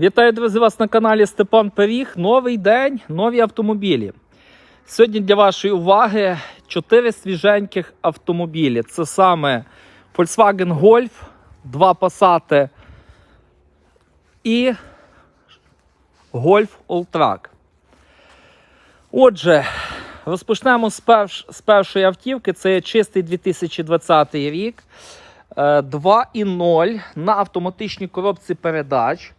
Вітаю, друзі, вас на каналі Степан Пиріг. Новий день, нові автомобілі. Сьогодні для вашої уваги чотири свіженьких автомобілі. Це саме Volkswagen Golf, два Passat і Golf Alltrack. Отже, розпочнемо з, перш, з першої автівки. Це чистий 2020 рік. Е, 2.0 на автоматичній коробці передач.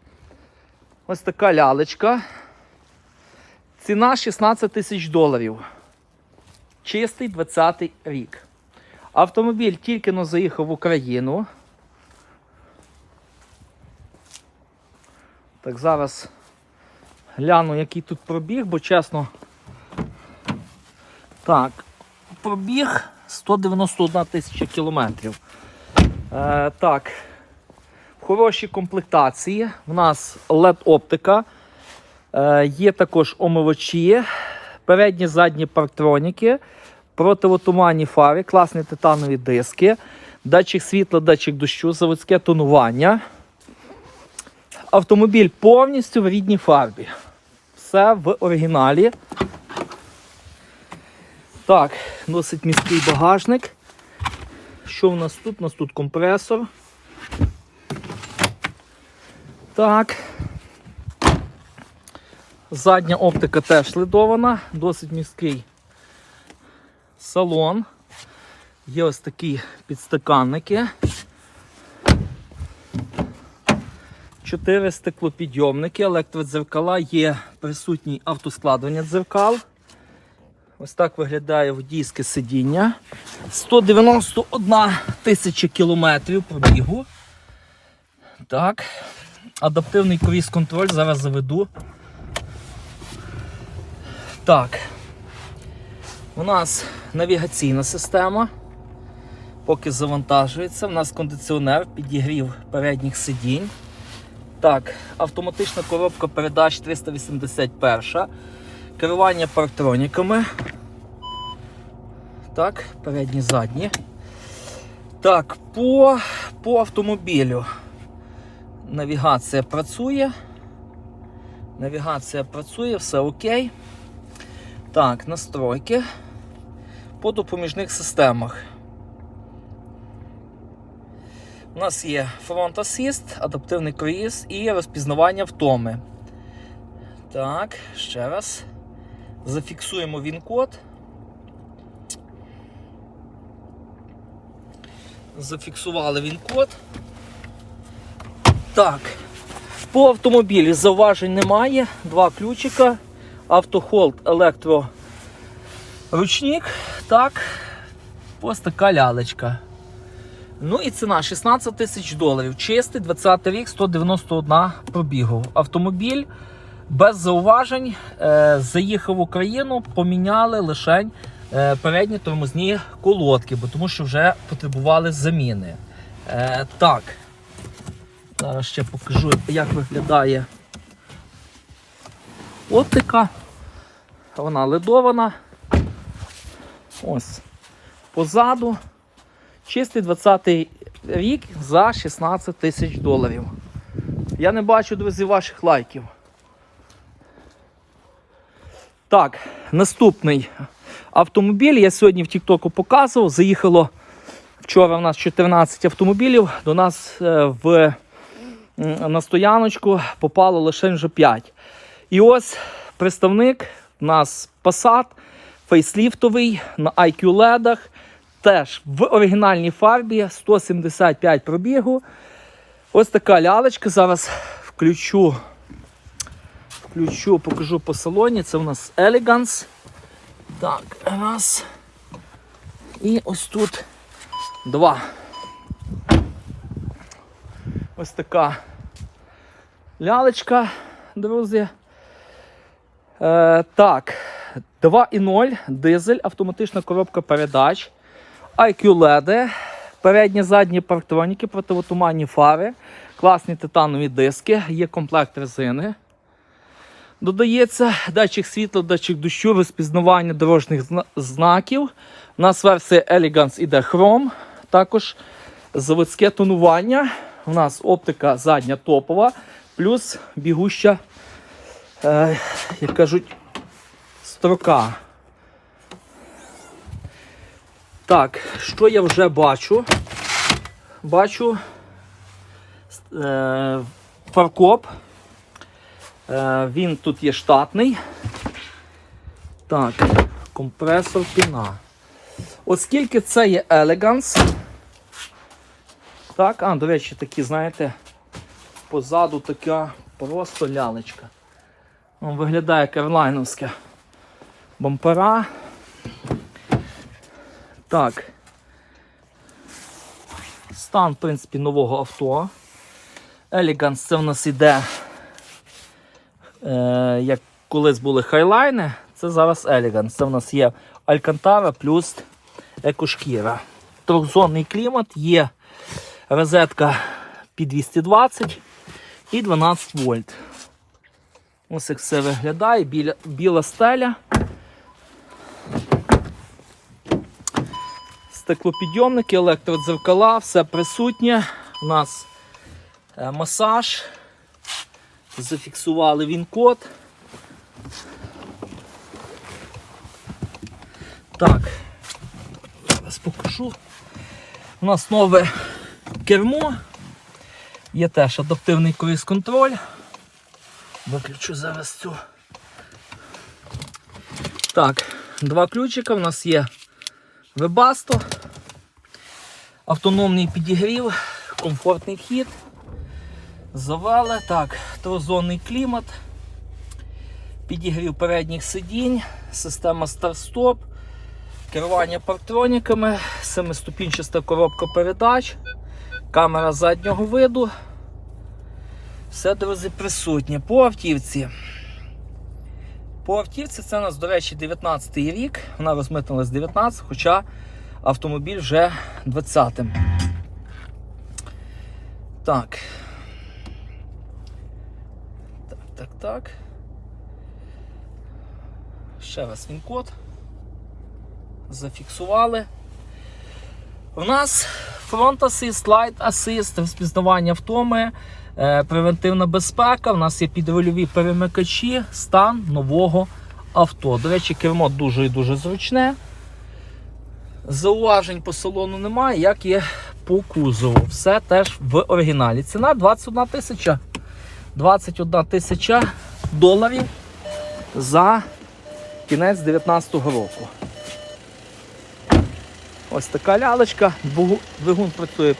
Ось така лялечка. Ціна 16 тисяч доларів. Чистий 20 рік. Автомобіль тільки но заїхав в Україну. Так, зараз гляну, який тут пробіг, бо чесно. Так, пробіг 191 тисяча кілометрів. Е, так, в хорошій комплектації. В нас LED-оптика. Е, є також омивачі, передні задні парктроніки, противотуманні фари, класні титанові диски, датчик світла, датчик дощу, заводське тонування. Автомобіль повністю в рідній фарбі. Все в оригіналі. Так, досить міський багажник. Що в нас тут? У нас тут компресор. Так. Задня оптика теж ледована, досить міський салон. Є ось такі підстаканники. Чотири стеклопідйомники, електродзеркала, є присутній автоскладування дзеркал. Ось так виглядає водійське сидіння. 191 тисяча кілометрів пробігу. Так. Адаптивний круїз контроль зараз заведу. Так. У нас навігаційна система. Поки завантажується. У нас кондиціонер, підігрів передніх сидінь. Так, автоматична коробка передач 381. Керування парктроніками. Так, передні, задні. Так, по, по автомобілю. Навігація працює. Навігація працює, все окей. Так, настройки. По допоміжних системах. У нас є Front Assist, адаптивний круїз і розпізнавання втоми. Так, ще раз. Зафіксуємо він-код. Зафіксували він-код. Так. По автомобілі зауважень немає. Два ключика. Автохолд електроручник. Так. Ось така лялечка. Ну і ціна 16 тисяч доларів. Чистий 20 рік, 191 пробігу. Автомобіль без зауважень е, заїхав в Україну, поміняли лише е, передні тормозні колодки, бо тому що вже потребували заміни. Е, так, зараз ще покажу, як виглядає оптика. Вона ледована. Ось позаду. Чистий 20-й рік за 16 тисяч доларів. Я не бачу, друзі, ваших лайків. Так, наступний автомобіль. Я сьогодні в Тіктоку показував. Заїхало вчора в нас 14 автомобілів. До нас е, в, на стояночку попало лише вже 5. І ось представник у нас Passat, фейсліфтовий на IQ LED. Теж в оригінальній фарбі 175 пробігу. Ось така лялечка. Зараз включу, включу, покажу по салоні. Це у нас Elegance. Так, раз. І ось тут два. Ось така лялечка, друзі. Е, так, 2.0 дизель, автоматична коробка передач. IQ LED, передні задні парктроніки, противотуманні фари, класні титанові диски, є комплект резини. Додається датчик світла, датчик дощу, розпізнавання дорожніх знаків. У нас версія Elegance іде Chrome, також заводське тонування. У нас оптика задня топова, плюс бігуща, е, як кажуть, строка. Так, що я вже бачу? Бачу е, фаркоп. Е, він тут є штатний. Так, компресор піна. Оскільки це є Elegance. Так, а, до речі, такі, знаєте, позаду така просто лялечка. Ну, Виглядає карлайновське бампера. Так. Стан, в принципі, нового авто. Elegance це в нас іде, е, як колись були хайлайни, це зараз Elegance. Це в нас є Alcantara плюс екошкіра. Трьохзонний клімат, є розетка під 220 і 12 вольт. Ось як все виглядає, біля, біла стеля. Стеклопідйомники, електродзеркала, все присутнє. У нас е, масаж. Зафіксували він код. Так, зараз покажу. У нас нове кермо. Є теж адаптивний круїз контроль. Виключу зараз цю. Так, два ключика у нас є Webasto, автономний підігрів, комфортний хід. Завели. Так, трозонний клімат, підігрів передніх сидінь, система старт-стоп, керування парктроніками, семиступінчаста коробка передач, камера заднього виду. Все, друзі, присутнє. По автівці. По автівці це у нас, до речі, 19 й рік. Вона розмитнулась 19, хоча автомобіль вже 20-м. Так. Так, так, так. Ще раз він код. Зафіксували. У нас фронт асист, лайт асист, розпізнавання втоми, е, превентивна безпека. У нас є підрульові перемикачі, стан нового авто. До речі, кермо дуже і дуже зручне. Зауважень по салону немає, як є по кузову. Все теж в оригіналі. Ціна 21 тисяча. 21 тисяча доларів за кінець 2019 року. Ось така лялечка, двигун працює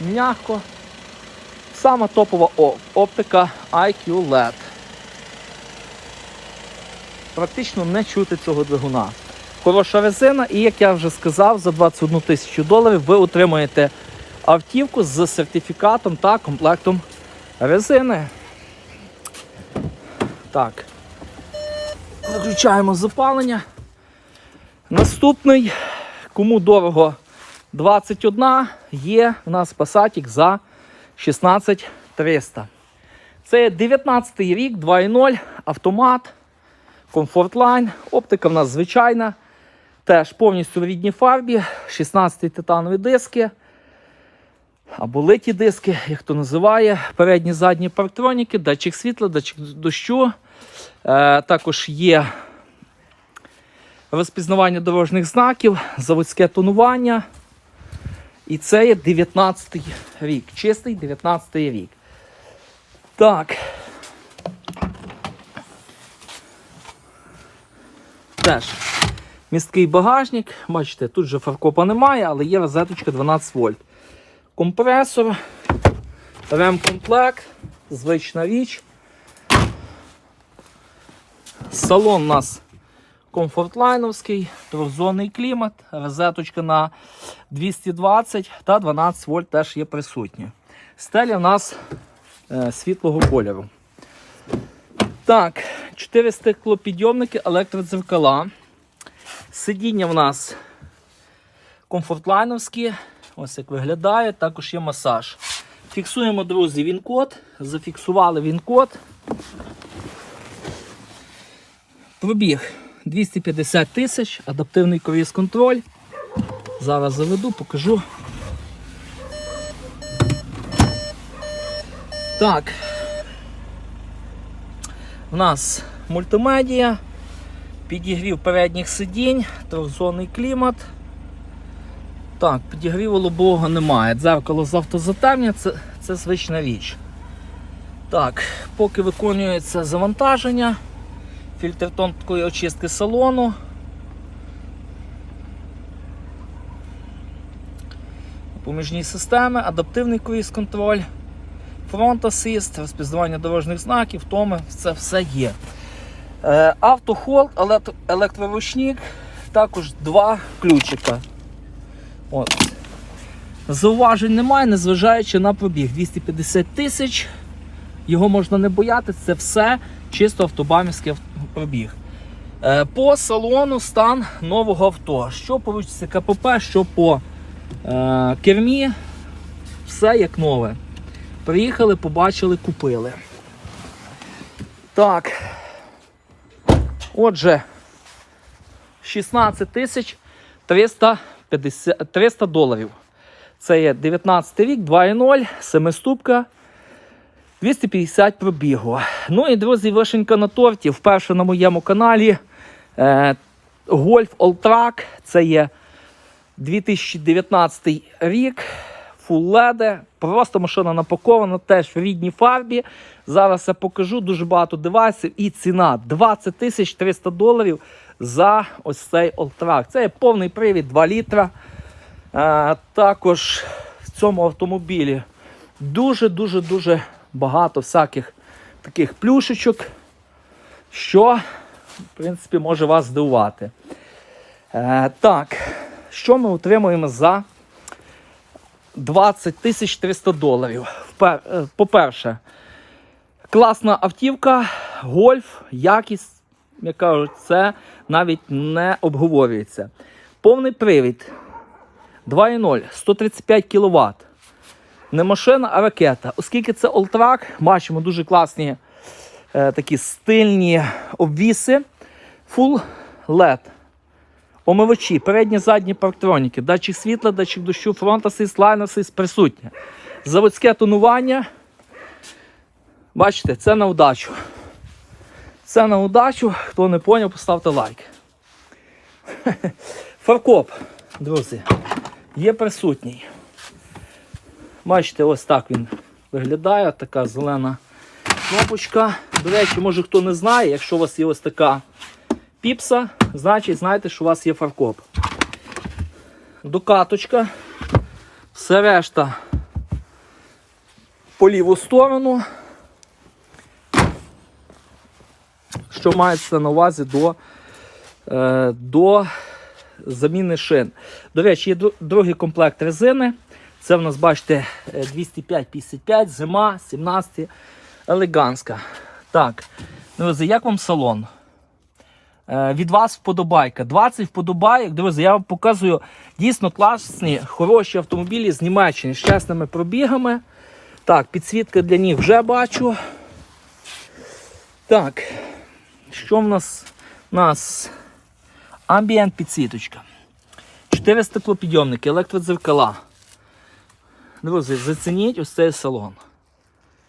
м'яко. Сама топова оптика IQ LED. Практично не чути цього двигуна. Хороша резина, і як я вже сказав, за 21 тисячу доларів ви отримаєте автівку з сертифікатом та комплектом резини. Так. Виключаємо запалення. Наступний, кому дорого 21, є у нас Passatик за 16300. Це 19 рік, 2.0, автомат, Comfortline. Оптика в нас звичайна. Теж повністю в рідній фарбі, 16 титанові диски. Або литі диски, як хто називає. Передні задні парктроніки, датчик світла, датчик дощу. Е, також є розпізнавання дорожніх знаків, заводське тонування. І це є 19-й рік. Чистий 19-й рік. Так. Теж місткий багажник. Бачите, тут же фаркопа немає, але є розеточка 12 вольт. Компресор, ремкомплект, звична річ. Салон у нас комфортлайновський, трьохзонний клімат, розеточка на 220 та 12 вольт теж є присутні. Стеля у нас е, світлого кольору. Так, 4 стеклопідйомники, електродзеркала. Сидіння в нас комфортлайновські. Ось як виглядає, також є масаж. Фіксуємо, друзі, він-код. Зафіксували він-код. Пробіг 250 тисяч, адаптивний круїз контроль. Зараз заведу, покажу. Так. У нас мультимедія, підігрів передніх сидінь, трьохзонний клімат. Так, підігріву лобового немає. Дзеркало з автозатемня це, це звична річ. Так, поки виконується завантаження, фільтр тонкої очистки салону. Поміжні системи, адаптивний круїз-контроль, фронт асист, розпізнавання дорожніх знаків, втоми, це все є. Е, автохолд, електроручник, також два ключика. От. Зауважень немає, незважаючи на пробіг. 250 тисяч. Його можна не боятися, це все чисто автобамівський ав- пробіг. Е, по салону стан нового авто. Що по КПП, що по е, кермі, все як нове. Приїхали, побачили, купили. Так. Отже, 16 тисяч 350 300 доларів. Це є 19 рік, 2.0, 7 ступка, 250 пробігу. Ну і друзі, вишенька на торті. Вперше на моєму каналі е, Golf All Track. Це є 2019 рік. LED, просто машина напакована теж в рідній фарбі. Зараз я покажу дуже багато девайсів і ціна 20 тисяч 300 доларів за ось цей Alltrack. Це є повний привід 2 літра. Е, також в цьому автомобілі дуже-дуже дуже багато всяких таких плюшечок, що, в принципі, може вас здивувати. Е, так, що ми отримуємо за 20 тисяч 300 доларів? Е, По-перше, класна автівка, гольф, якість, як кажуть, це навіть не обговорюється. Повний привід 2.0, 135 кВт. Не машина, а ракета. Оскільки це Alltrack, бачимо дуже класні е, такі стильні обвіси. Full LED. Омивачі, передні, задні парктроніки, датчик світла, датчик дощу, фронт асист, лайн асист присутнє. Заводське тонування. Бачите, це на удачу. Це на удачу. Хто не поняв, поставте лайк. Фаркоп, друзі, є присутній. Бачите, ось так він виглядає. Така зелена кнопочка. До речі, може хто не знає, якщо у вас є ось така піпса, значить знаєте, що у вас є фаркоп. Докаточка. Все решта по ліву сторону. Що мається на увазі до, е, до заміни шин. До речі, є другий комплект резини. Це в нас, бачите, е, 205-55, зима, 17 елегантська. Так, друзі, як вам салон? Е, від вас вподобайка. 20 вподобайок. Друзі, я вам показую дійсно класні, хороші автомобілі з Німеччини з чесними пробігами. Так, підсвітка для них вже бачу. Так, що в нас? У нас амбієнт підсвіточка. 4 стеклопідйомники, електродзеркала. Друзі, зацініть ось цей салон.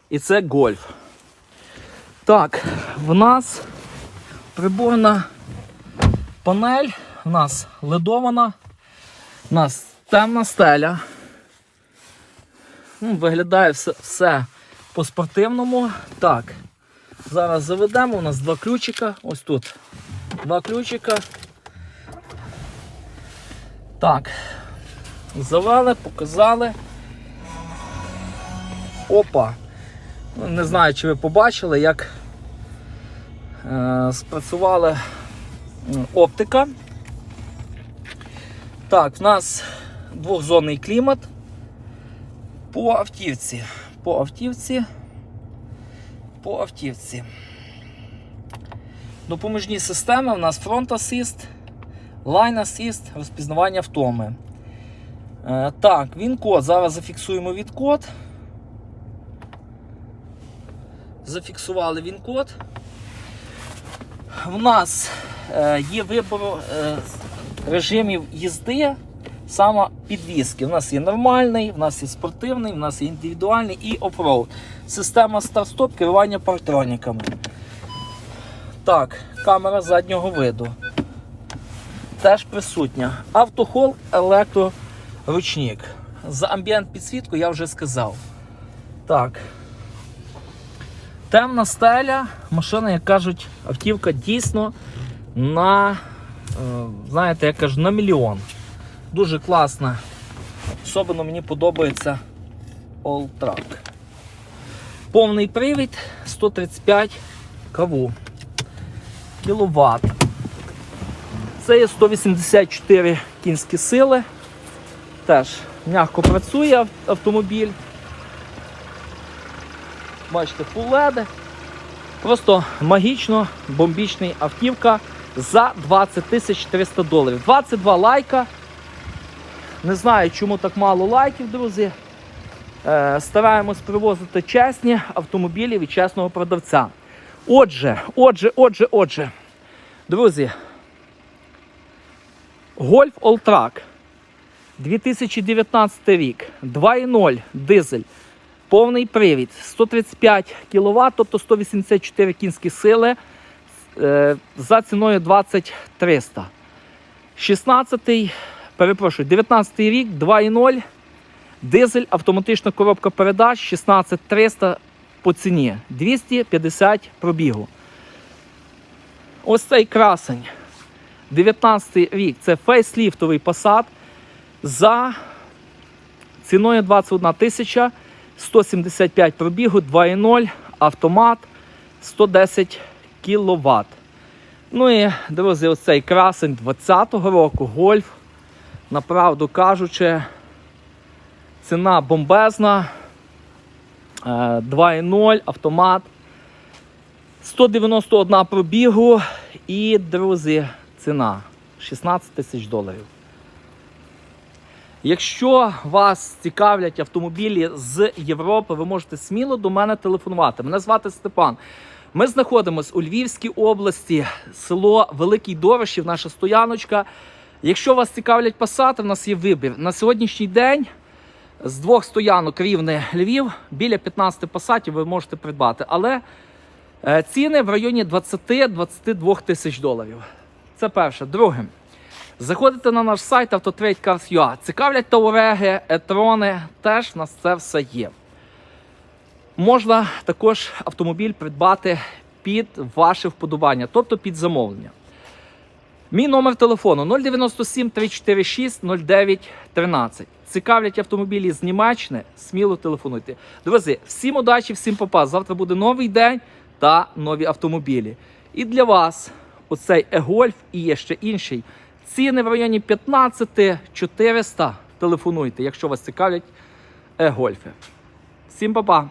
І це гольф. Так, в нас приборна панель, в нас ледована, в нас темна стеля. Ну, виглядає все, все по-спортивному. Так, зараз заведемо. У нас два ключика. Ось тут. Два ключика. Так. Завели, показали. Опа. Ну, Не знаю, чи ви побачили, як е, спрацювала оптика. Так, в нас двохзонний клімат по автівці. По автівці. По автівці. Допоміжні системи у нас Front Assist, Line Assist, розпізнавання втоми. Е, так, він код. Зараз зафіксуємо від код. Зафіксували він код. В нас е, є вибор е, режимів їзди саме підвіски. У нас є нормальний, у нас є спортивний, у нас є індивідуальний і оффроуд. Система старт-стоп керування партроніками. Так, камера заднього виду. Теж присутня. Автохол електроручник. За амбієнт підсвітку я вже сказав. Так. Темна стеля. Машина, як кажуть, автівка дійсно на, е, знаєте, я кажу, на мільйон. Дуже класна. Особливо мені подобається All Track. Повний привід 135 каву. Кіловат. Це є 184 кінські сили. Теж м'яко працює автомобіль. Бачите, фуледи. Просто магічно бомбічний автівка за 20 тисяч 300 доларів. 22 лайка. Не знаю, чому так мало лайків, друзі. Е, стараємось привозити чесні автомобілі від чесного продавця. Отже, отже, отже, отже. Друзі, Golf Alltrack 2019 рік, 2.0 дизель, повний привід, 135 кВт, тобто 184 кінські сили е, за ціною 20 300. 16, перепрошую, 19 рік, 2.0, дизель, автоматична коробка передач, 16 300 по ціні, 250 пробігу. Ось цей красень. 19 рік це фейсліфтовий Passat за ціною 21 тисяча 175 пробігу, 2.0, автомат 110 кВт. Ну і, друзі, оцей красень 20-го року, гольф. Направду кажучи, ціна бомбезна. Е, 2.0, автомат. 191 пробігу і, друзі, ціна 16 тисяч доларів. Якщо вас цікавлять автомобілі з Європи, ви можете сміло до мене телефонувати. Мене звати Степан. Ми знаходимося у Львівській області, село Великий Дорошів, наша стояночка. Якщо вас цікавлять пасати, в нас є вибір. На сьогоднішній день з двох стоянок рівне Львів, біля 15 пасатів ви можете придбати. Але е, ціни в районі 20-22 тисяч доларів. Це перше. Друге. Заходите на наш сайт autotrade.cars.ua. Цікавлять тауреги, етрони, теж в нас це все є. Можна також автомобіль придбати під ваше вподобання, тобто під замовлення. Мій номер телефону 097 346 09 13. Цікавлять автомобілі з Німеччини, сміло телефонуйте. Друзі, всім удачі, всім попас. Завтра буде новий день та нові автомобілі. І для вас оцей e-Golf і є ще інший. Ціни в районі 15 400. Телефонуйте, якщо вас цікавлять е-гольфи. Всім па-па!